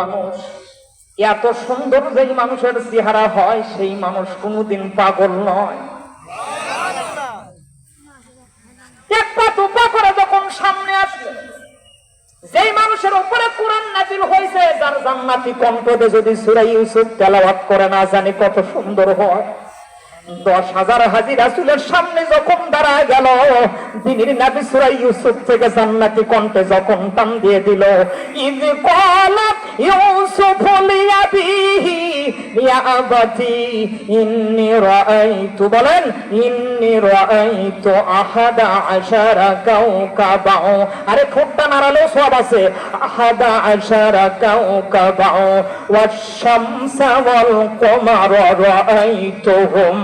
মানুষ? এত সুন্দর যেই মানুষের চেহারা হয়, সেই মানুষ কোনোদিন পাগল নয়। যখন সামনে যেই মানুষের উপরে কোরআন হয়েছে, যার জান্নাতি যদি সুরা ইউসুফ করে না জানি কত সুন্দর হয়। দশ হাজার হাজি সামনে যখন গেল, দিনের নাবি সুরা ইউসুফ থেকে জান্নাতি কণ্ঠে যখন টান দিয়ে দিল কলাত ইউসুফ লিয়াবিহি ইয়া আবাতি ইন্নি রাআইতু বলেন ইন্নি রাআইতু আহাদা আশারা কাওকাবা আরে ঠোঁটটা নাড়ালেও সব আছে। আহাদা আশারা কাওকাবা ওয়াশ শামসা ওয়াল কমারা রাআইতুহুম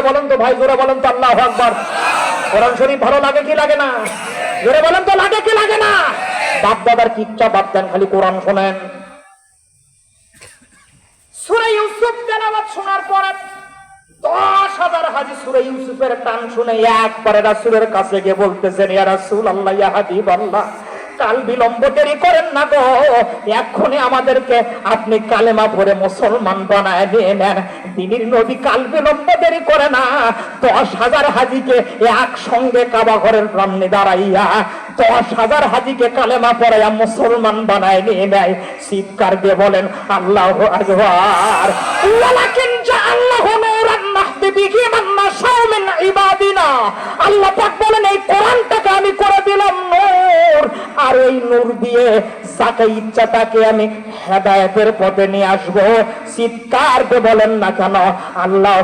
জোরে বলেন তো ভাই, জোরে বলেন তো আল্লাহ আকবার। কোরআন শরীফ ভালো লাগে কি লাগে না? জোরে বলেন তো লাগে কি লাগে না? বাপ দাদার কিচ্ছা বাপ দেন খালি কোরআন শোনেন। সুরে ইউসুফ তেলাওয়াত শোনার পরে দশ হাজার হাজি সুরে ইউসুফের টান শুনে একবারে রাসুলের কাছে গিয়ে বলতেছেন, ইয়া রাসুল আল্লাহ ইয়া হাবিব আল্লাহ কাল বিলম্ব দেরি করেন না গো। এক্ষণে আমাদেরকে আপনি কালেমা পড়ে মুসলমান বানায় নিয়ে নেন। দিনের নবী কাল বিলম্ব দেরি করে না। দশ হাজার হাজিকে একসঙ্গে কাবা ঘরের সামনে দাঁড়াইয়া দশ হাজার হাজিকে কালেমা পড়াইয়া মুসলমান বানায় নিয়ে নেয়। চিৎকার দিয়ে বলেন, আল্লাহ আকবার। ওয়ালাকিন মান পথে নিয়ে চিৎকার বলেন না কেন? আল্লাহ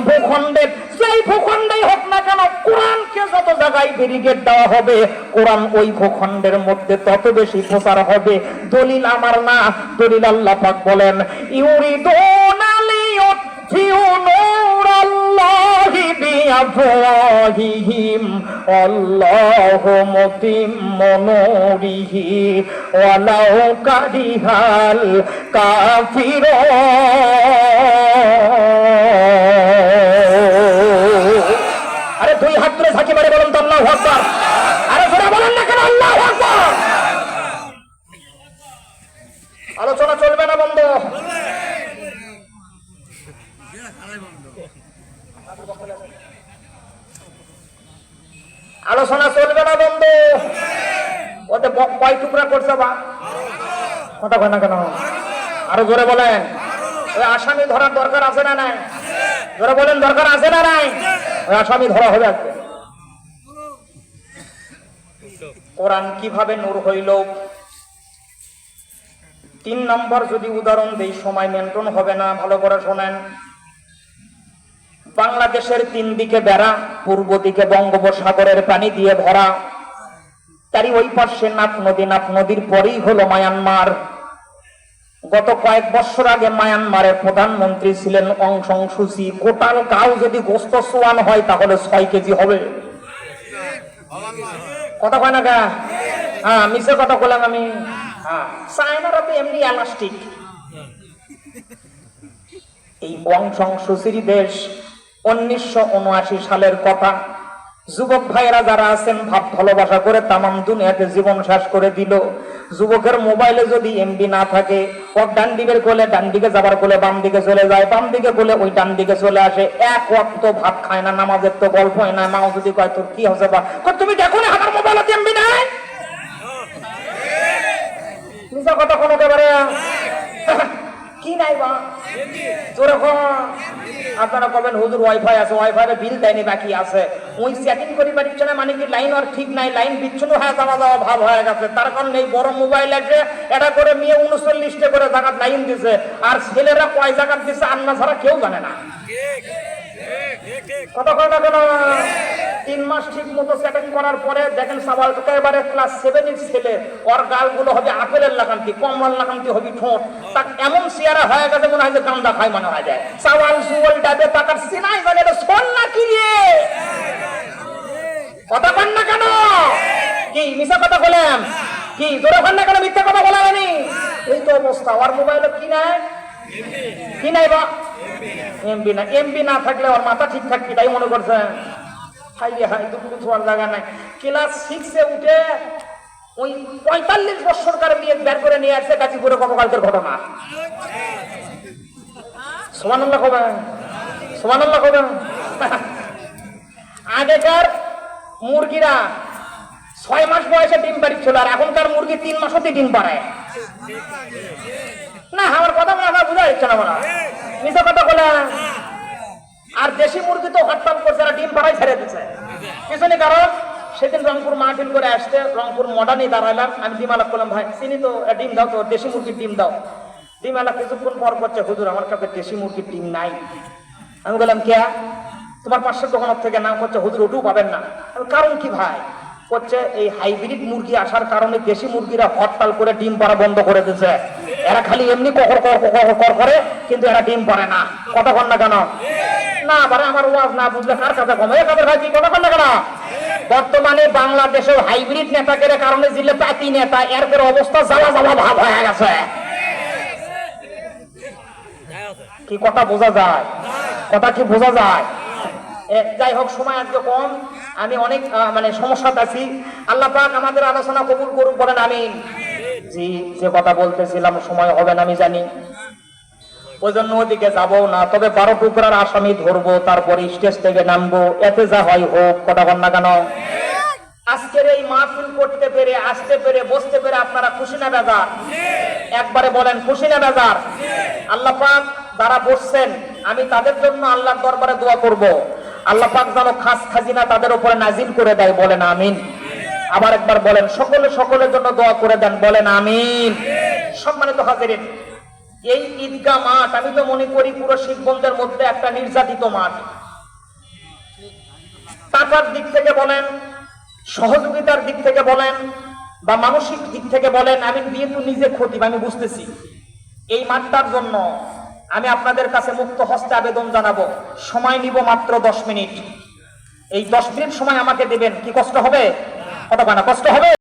ভূখণ্ডের হোক না কেন, কোরআনকে যত জায়গায় ব্যারিকেড দেওয়া হবে, কোরআন ওই ভূখণ্ডের মধ্যে তত বেশি প্রচার হবে। দলিল আমার না। দলিল আল্লাহ বলেন, ইউরিদুনা লিয়ুতফিউ নূরাল্লাহি বিআফওয়াহিহিম আল্লাহু মুতিম্মু নূরিহি ওয়ালাউ কারিহাল কাফিরুন আরে দুই হাত তুলে ঝাঁকি মারে বলুন তো আল্লাহ আকবার। আরে জোরে বলেন না কেন আল্লাহ আকবার। আলোচনা চলবে না বন্ধ। আলোচনা চলবে না বন্ধু? ওতে কয় টুকরা করছে বা? কথা কয় না কেন? আরও জোরে বলেন। ওই আসামি ধরার দরকার আছে না নাই? জোরে বলেন, দরকার আছে না নাই? ওই আসামি ধরা হবে আজকে। কোরআন কীভাবে নূর হইল? তিন নম্বর যদি উদাহরণ দেই, সময় মেনটেন হবে না, ভালো করে শোনেন। বাংলাদেশের তিন দিকে বেড়া, পূর্ব দিকে বঙ্গোপসাগরের পানি দিয়ে ভরা। তারই ওই পাশে নাপ নদী নাপ নদীর পরেই হলো মায়ানমার। গত কয়েক বছর আগে মায়ানমারের প্রধানমন্ত্রী ছিলেন অং সং সুচি। গোটাল কাউ যদি গোস্ত সোয়ান হয়, তাহলে ছয় কেজি হবে। কথা কয় না গা হ্যাঁ মিশে কথা বললাম আমি। হ্যাঁ চায়নারা তো এমনি এলাস্টিক এই অংশং সুচির দেশ উনিশশো উনআশি সালের কথা। যুবক ভাইয়েরা যারা আছেন ভাব ভালোবাসা করে তামাম দুনিয়াতে জীবন শেষ করে দিল। যুবকের মোবাইলে যদি এমবি না থাকে ও ডান দিকের কোলে ডান দিকে যাবার কোলে বাম দিকে চলে যায় বাম দিকে কোলে ওই ডান দিকে চলে আসে। এক ওয়াক্ত ভাত খায় না নামাজের তো গল্প হয় না। মাও যদি কয় তোর কি হচ্ছে বা? তুমি দেখো না আমার মোবাইলে এমবি নাই? মিশা কথা কোনো একেবারে কি নাই বা? আপনারা কবেন হুজুর ওয়াইফাই আছে ওয়াইফাই এর বিল দেয়নি, বাকি আছে। ওই সেটিং করি পারছে না মানে কি লাইন আর ঠিক নাই লাইন বিচ্ছিন্ন হয়ে যাওয়া যাওয়া ভাব হয়ে গেছে। তার কারণে এই বড় মোবাইল আছে এটা করে মেয়ে উনচল্লিশটা করে জায়গা লাইন দিছে। আর ছেলেরা কয় জায়গা দিছে, আন্না ছাড়া কেউ জানে না। কত কথা কেন তিন মাস ঠিক মতো সেটিং করার পরে দেখেন সবাই এবারে ক্লাস সেভেন এর ছেলে। ওর গালগুলো হবে আপেলের লাগান্তি কমলার লাগান্তি হবে ঠোঁট। তার এমন চেয়ারা হয়ে গেছে মনে হয় যে গান্দা খাই মনে হয় যায়। সাওয়াল সুবল ডাবে তাকার সিনাই জানে এটা শোন কি রে? কথা কন না কেন? কি মিশা কথা বলেন? কি, জোরে কন না কেন, মিথ্যা কথা বলা এই তো অবস্থা। ওর মোবাইলে কি নাই? কি নাই বা? এমপি না এমপি না থাকলে ওর মাথা ঠিক থাকবে, তাই মনে করছেন হাই রে হাই দুপুর ছোয়ার জায়গা নাই। ক্লাস সিক্সে উঠে ওই পঁয়তাল্লিশ বছরকার মেয়ে বের করে নিয়ে আসছে গাজীপুরে গতকালকের ঘটনা। সোমানুল্লাহ কবেন সোমানুল্লাহ কবেন আগেকার মুরগিরা ছয় মাস বয়সে ডিম পাড়ি ছিল আর এখনকার মুরগি তিন মাস হতে ডিম পাড়ায়। না আমার কথা মনে আমার বোঝা যাচ্ছে না। মনে মিশা কথা বলে আর দেশি মুরগি তো হটপাট করছে না ডিম পাড়াই ছেড়ে দিচ্ছে পিছনে কারণ সেদিন রংপুর মাহফিল করে আসতে রংপুর মডার্নই দাঁড়ালাম আমি ডিম আলাপ করলাম ভাই চিনি তো ডিম দাও তো দেশি মুরগির ডিম দাও। ডিম আলাপ কিছুক্ষণ পর করছে হুজুর আমার কাছে দেশি মুরগির ডিম নাই। আমি বললাম কে? তোমার পাঁচশো দোকানের থেকে নাম করছে হুজুর ওটু পাবেন না। কারণ কি ভাই? করছে, এই হাইব্রিড মুরগি আসার কারণে দেশি মুরগিরা হরতাল করে ডিম পাড়া বন্ধ করে দিচ্ছে এরা খালি এমনি ককর কর করে, কিন্তু এরা ডিম পারে না। কথা না কেন? না, বারে আমার ওয়াজ না বুঝলে কার কাছে কমে? কাদের ভাই কথা না কেন? বর্তমানে বাংলাদেশের হাইব্রিড নেতাদের কারণে জিলে পাতি নেতা, এর অবস্থা জ্বালা জ্বালা ভাব হয়ে গেছে। কি কথা বোঝা যায়? কথা কি বোঝা যায়? যাই হোক, সময় আজকে কম। আমি অনেক মানে সমস্যাতে আছি আল্লাহ পাক আমাদের আলোচনা কবুল করুক, বলেন আমি জি, যে কথা বলতেছিলাম, সময় হবে না, আমি জানি। ওই জন্য ওদিকে যাব না, তবে বারো টুকরার আসামি ধরবো, তারপরে স্টেজ থেকে নামবো। এতে যা হয় হোক, কথা বল না কেন? আজকের এই মাহফিল করতে পেরে, আসতে পেরে, বসতে পেরে আপনারা খুশি না বেজার? একবারে বলেন, খুশি না বেজার? আল্লাহ পাক যারা বসছেন, আমি তাদের জন্য আল্লাহর দরবারে দোয়া করব। আল্লাহ পাক যেন খাস খাজিনা তাদের উপরে নাজিল করে দেয়, বলেন আমিন। আবার একবার বলেন, সকলে সকলের জন্য দোয়া করে দেন, বলেন আমিন। সম্মানিত হাজিরিন, এই ঈদগাহ মাঠ, আমি তো মনে করি পুরো শিখবন্ধের মধ্যে একটা নির্যাতিত মাঠ। টাকার দিক থেকে বলেন, সহযোগিতার দিক থেকে বলেন, বা মানসিক দিক থেকে বলেন আমি যেহেতু নিজে ক্ষতি, আমি বুঝতেছি। এই মাঠটার জন্য আমি আপনাদের কাছে মুক্ত হস্তে আবেদন জানাব। সময় নিব মাত্র দশ মিনিট। এই দশ মিনিট সময় আমাকে দেবেন, কি কষ্ট হবে? কত কষ্ট হবে?